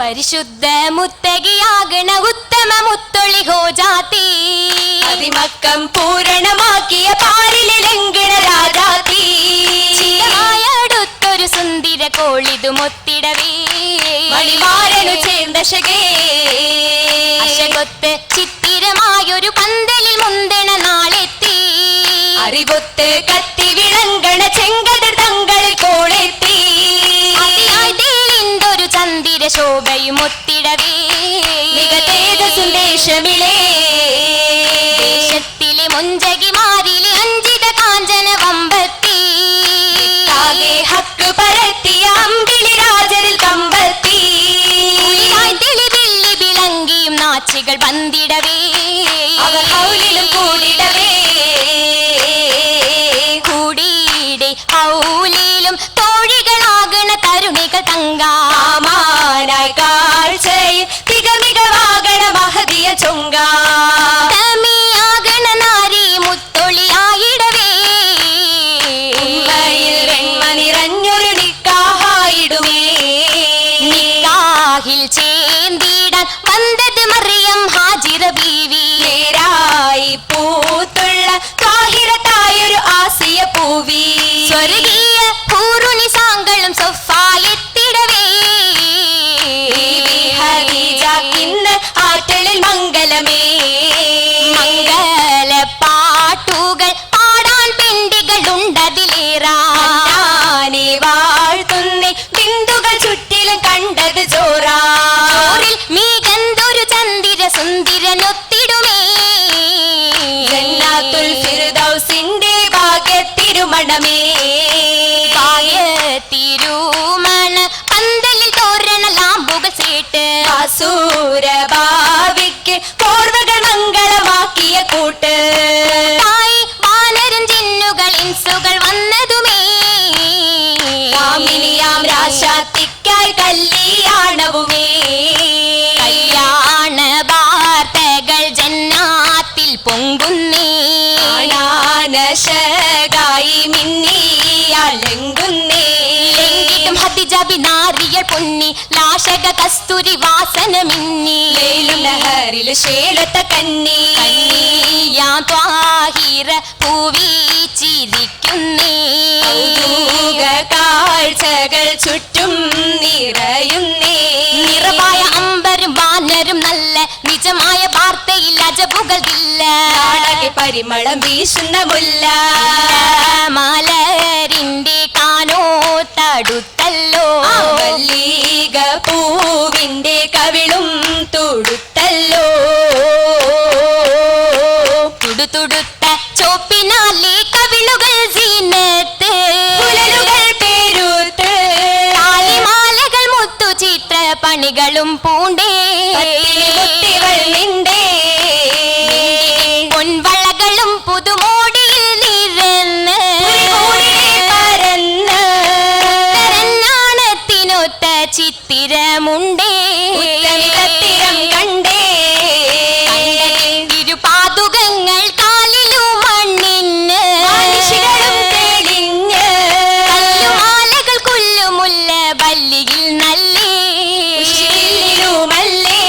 പരിശുദ്ധ മുത്തകിയാകണ ഉത്തമ മുത്തൊളി ഹോജാത്തി അതിമക്കം പൂരണമാക്കിയ പാലിലെ ലംഘന രാജാത്തി. അടുത്തൊരു സുന്ദര കോളിതു മൊത്തിടവേ. മണിമാരനു ചേർന്നശകേ അശകൊത്ത് ചിത്തിരമായൊരു പന്തലിൽ മുന്തണ നാളെത്തി. അറിവൊത്ത് കത്തി തരുണികൾ തങ്കാമാനായി കാഴ്ചയിൽ തികമികവാകണ മഹതിയ ചൊങ്ക. തമിയാകണ നാരി മുത്തൊളിയായിടവേ. ഉമ്മയിൽ വെണ്മ നിറഞ്ഞൊരു നിക്കാഹായിടുമേ. നിക്കാഹിൽ ചേന്തിടാൻ വന്നത് മറിയം ഹാജിറ ബീവി. നേരായി പൂത്തുള്ള കാഹിരത്തായൊരു ആസിയ പൂവി. സ്വർഗീയ ഭാഗ്യത്തിരുമണമേ തിരുമണ പന്തലിൽ തോരണ ലാമ്പുകൾ സേട്ട്. അസൂരഭാവിക്ക് പോർവകൾ മംഗളമാക്കിയ കൂട്ട്. തായി വാനരും ജിന്നുകൾ ഇൻസുകൾ വന്നതുമേ. കാമിനിയാം രാശാത്തിക്കായി കല്യാണവുമേ. കല്യാണ വാർത്തകൾ ജന്നാത്തിൽ പൊങ്കുന്നേ ആണാനശകായി എങ്കിലും ഹതിജബി നാരിയൾ പൊന്നി ലാശക കസ്തൂരി വാസന മിന്നി. ലഹരിൽ ശേലത്ത കന്നി. യാ ത്വാഹിര പൂവീച്ചിരിക്കുന്നേ പരിമളം വീശുന്ന മുല്ല. മലരിന്റെ കാനോ തടുത്തല്ലോ. മല്ലീക ചിത്തിരമുണ്ടേ. ഉത്തമിതത്തിരം കണ്ടേ. ഇരുപാതുകങ്ങൾ കാലിലും മണ്ണിന് തെളിഞ്ഞ് കല്ലുമാലകൾ കൊല്ലുമുല്ല ബല്ലിയിൽ നല്ലേ. ഉശിരിലുമല്ലേ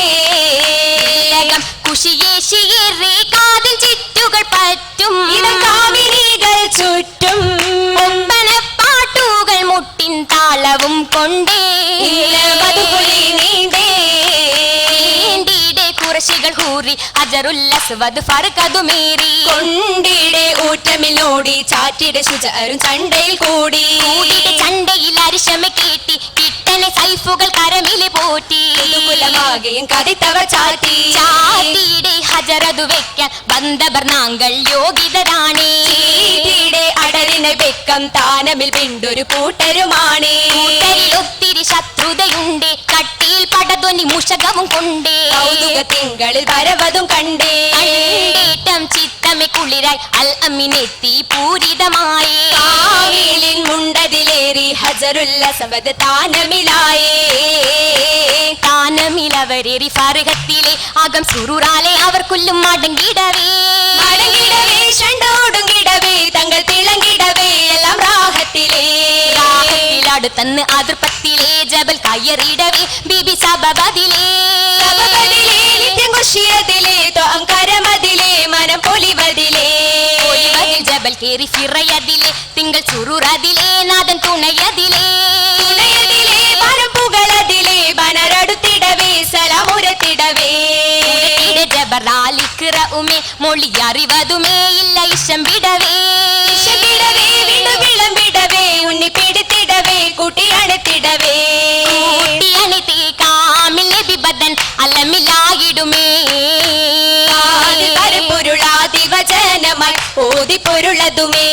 തിലകം കുശിയേശിയേറെ കാതിൽ ചിറ്റുകൾ പറ്റും. കൊണ്ടിടെ ഊറ്റമിലോടി ചാറ്റിടെ ശുചാരും ചണ്ടയിൽ കൂടി. കൂടിയുടെ ചണ്ടയിൽ അരിശമ കേട്ടി കിട്ടനെ സൈഫുകൾ കരമിലെ പോറ്റി കുലമാകെയും കതിത്തവ ചാറ്റി. ചാറ്റിയുടെ ഹജറതു വെക്കാൻ ബന്ധഭർണാങ്കൾ യോഗ്യതരാണേ. ചീട്ടിയുടെ അടലിനെ വെക്കം താനമിൽ പിണ്ടൊരു കൂട്ടരുമാണ്. ഒത്തിരി ശത്രുതയുണ്ട് தொனி முஷகவும் கொண்டே திங்களில் பரவதும் கண்டே ஈட்டம் சித்தமை குளிராய் அல் அம்மினேத்தி பூரிதமாயே காவிலின் முண்டதிலேறி ஹஜருல்ல சமது தானமிலாயே தானமில் அவர் எரி பாருகத்திலே அகம் சுருராலே அவர் கொல்லும் அடங்கிடவே ഷണ്ടോടുങ്കിടവേ തന്ന് അതിർപ്പത്തിലെ ജബൽ കയറിടവേ ബിബി സബബതിലേ നിത്യം കരമതിലേ, മനം പൊലിവതിലേ. ജബൽ കേറി ഫിറയതിലെ തിങ്കൾ ചുരുറതിലേ നാദൻ തുണയതിലേ തുണയതിലേ, വനം പുകളതിലേ, സലാമുരത്തിടവേ. ജബറാലിക്കിറ ഉമേ മൊഴി അറിവതുമേ ഇല്ല ഇഷം വിടവേ വചനമായി ഓതിപ്പൊരുളതുമേ.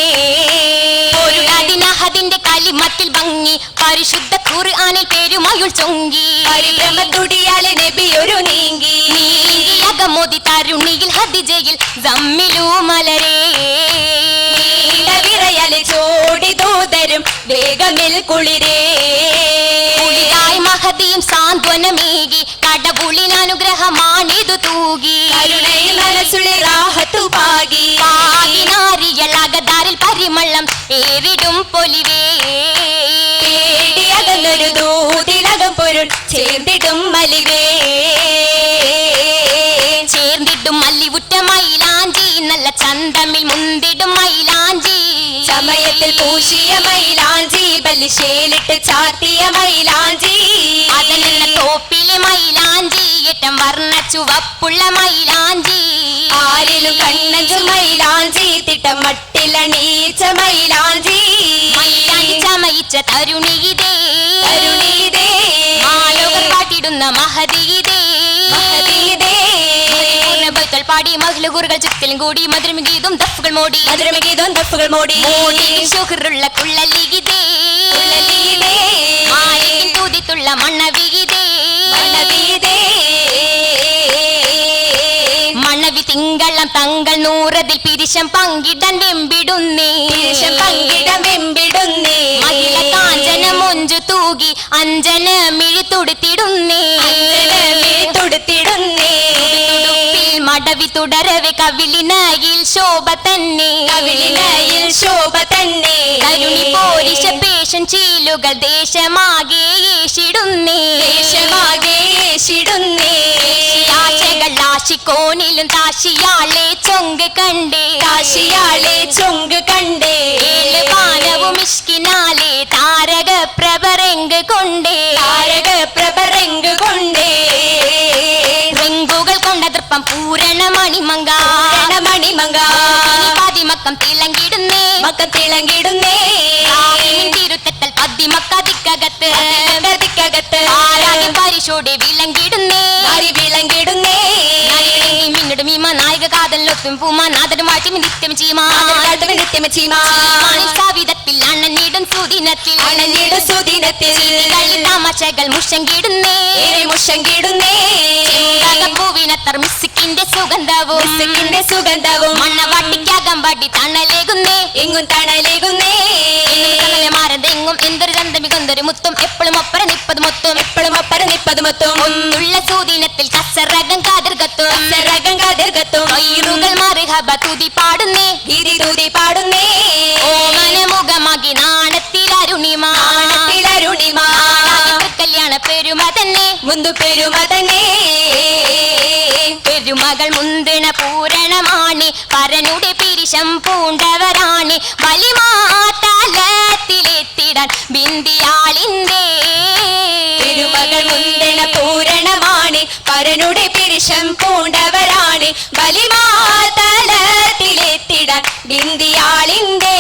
പൊരുളതിനഹതിന്റെ കലിമത്തിൽ ഭംഗി. പരിശുദ്ധ ഖുർആനിൽ പേരുമയുൾ ചൊങ്കി. പരിഭ്രമത്തുടിയാലെ ഒരു നീങ്ങി അകമോദി തരുണിയിൽ ഹദിജയിൽ ജമ്മിലൂ മലരേ. വിറയലെ ചോടി ദൂതരും വേഗമിൽ കുളിരേ. മഹതിയും സാന്ത്വനമേകി. കടവുളിനനുഗ്രഹമാണിതു തൂകി. കരുണയിൽ മനസ്സുള്ളിൽ റാഹത്തു പാകി. പരിമളം ഏറിടും പൊലിവേ. പേടിയകന്നൊരു ദൂതിലകം പൊരുൾ ചേർന്നിടും മലിവേ. ചേർന്നിടും മല്ലിവുറ്റ മൈലാഞ്ചി നല്ല ചന്തമിൽ മുന്തിടും മൈലാഞ്ചി. സമയത്തിൽ പൂശിയ മൈലാഞ്ചി ബലിശേലിട്ട് ചാർത്തിയ മൈലാഞ്ചി. അതനെന്ന തോപ്പിലെ മൈലാഞ്ചി ഏറ്റം വർണ ചുവപ്പുള്ള മൈലാഞ്ചി. ആരിലും കണ്ണഞ്ചു മൈലാഞ്ചി തിട്ടം മട്ടിലണീച്ച മൈലാഞ്ചി. മൈലാഞ്ചി ചമയിച്ച തരുണിയിതേ കരുണീതേ. മാലോകർ പാട്ടിടുന്ന മഹതിയിതേ മഹതീതേ. പാടി മഹിളുകുറുകൾ ചുറ്റിലും കൂടി മധുരം ഗീതും ദഫുകൾ മോടി. മധുരമഗീതം ദഫുകൾ മോടി. മോടി ഷുഹറുള്ള കുള്ളലിഗിതേ തിങ്കളം തങ്ങൾ നൂറതിൽ പിരിശം പങ്കിടാൻ വെമ്പിടുന്നേ. ദേശം പങ്കിടം വെമ്പിടുന്നേ. മഹിള കാഞ്ചന മൊഞ്ചു തൂകി അഞ്ജന മിഴി തുടുത്തിടുന്നേ. തൊടുത്തിടുന്നേ. മടവി തുടരവെ കവിളിനയിൽ ശോഭ തന്നെ. കവിളിനയിൽ ശോഭ തന്നെ. കരുണി പോരിശ പേഷൻ ചീലുകൾ ദേശമാകെ ഏഷിടുന്നേ ദേശമാകെ യേശിടുന്നേ ആശകൾ കാശിയാളെ ചൊങ്ക് കണ്ടേ. കാശിയാളെ ചൊങ്ക് കണ്ടേ. ഏഴ് പാലവും ഇഷ്കിനാലെ താരക പ്രഭരങ്ക് കൊണ്ടേ. താരക പ്രഭരങ്ക് കൊണ്ടേ. റിങ്കുകൾ കൊണ്ട ദൃപ്പം പൂരണ മണിമങ്ക മണിമങ്ക പതിമക്കം തിളങ്ങിടുന്നേ. മക്കം തിളങ്ങിടുന്നേ. തിരുത്തൽ പതിമക്ക പതിമക്കതിക്കകത്ത് ഗതിക്കകത്ത് ആരാകെ പരിശോടെ കാതലൊത്തും പൂമ നാദരും വാഴ്ത്തും നിത്യം മാണിൽ കവിതത്തിൽ അണ്ണനിടും സുദിനത്തിൽ. അണ്ണനീടും സുദിനത്തിൽ. തമാശകൾ മുഷങ്കിടുന്നേ. മുഷങ്കിടുന്നേ. പൂവിനത്തർ മിസ്സിക്കിന്റെ സുഗന്ധവും. മിസ്സക്കിന്റെ സുഗന്ധവും. മണ്ണവാട്ടിക്കകം വടി തണലേകുന്നേ. എങ്ങും തണലേകുന്നേ. മാരതെങ്ങും എന്തൊരു ചന്തമികൊന്തൊരു മുത്തും. എപ്പോഴും ഒപ്പര നിപ്പത് മുത്തും എപ്പോഴും ഒപ്പര നിപ്പത് മൊത്തം ഒന്നുള്ള സൂദിനത്തിൽ കസറകം കാതിർകത്തും. കതിർകത്തും കൈറുകൾ മറുഹബ തുതി പാടുന്നേ തിരി തുതി പാടുന്നേ ഓമന മുഖമാകി നാണത്തിൽ അരുണിമ. ആണത്തിലരുണിമ കല്യാണ പെരുമ തന്നെ മുന്തു പെരുമ തന്നെ പെരുമകൾ മുന്തിണ പൂരണമാണ്. പരനുടെ പിരിശം പൂണ്ടവരാണ്. വലിമാതലത്തിലെത്തിടാൻ ബിന്ദിയാളിന്റെ പെരുമകൾ മുന്തിണ പൂരണമാണ്. പരനുടെ പിരിശം പൂണ്ടവരാണ് ബലിമാതലത്തിലെത്തിടാൻ ബിന്ദിയാളിന്റെ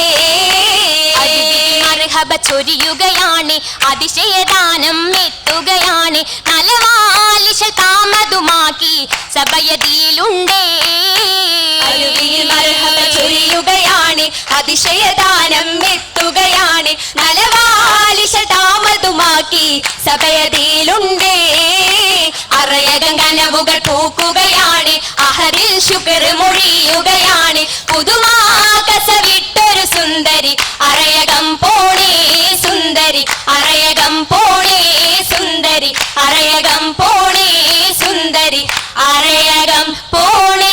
മർഹബ ചൊരിയുകയാണ്. അതിശയദാനം എത്തുകയാണ്. നലവാലിശൽ താമതുമാക്കി സഭയതിയിലുണ്ടേ. മർഹബ ചൊരിയുകയാണ്. അതിശയദാനം എത്തുകയാണ്. നലവാലിശ താമതുമാക്കി സഭയതിയിലുണ്ടേ കനവുകൾ പൂക്കുകയാണ്. അഹറിൽ ശുക്ർ മൊഴിയുകയാണ് പുതുമാകസ വിട്ടൊരു സുന്ദരി. അറയകം പോണേ സുന്ദരി. അറയകം പോണേ സുന്ദരി. അറയകം പോണേ സുന്ദരി. അറയകം പോണേ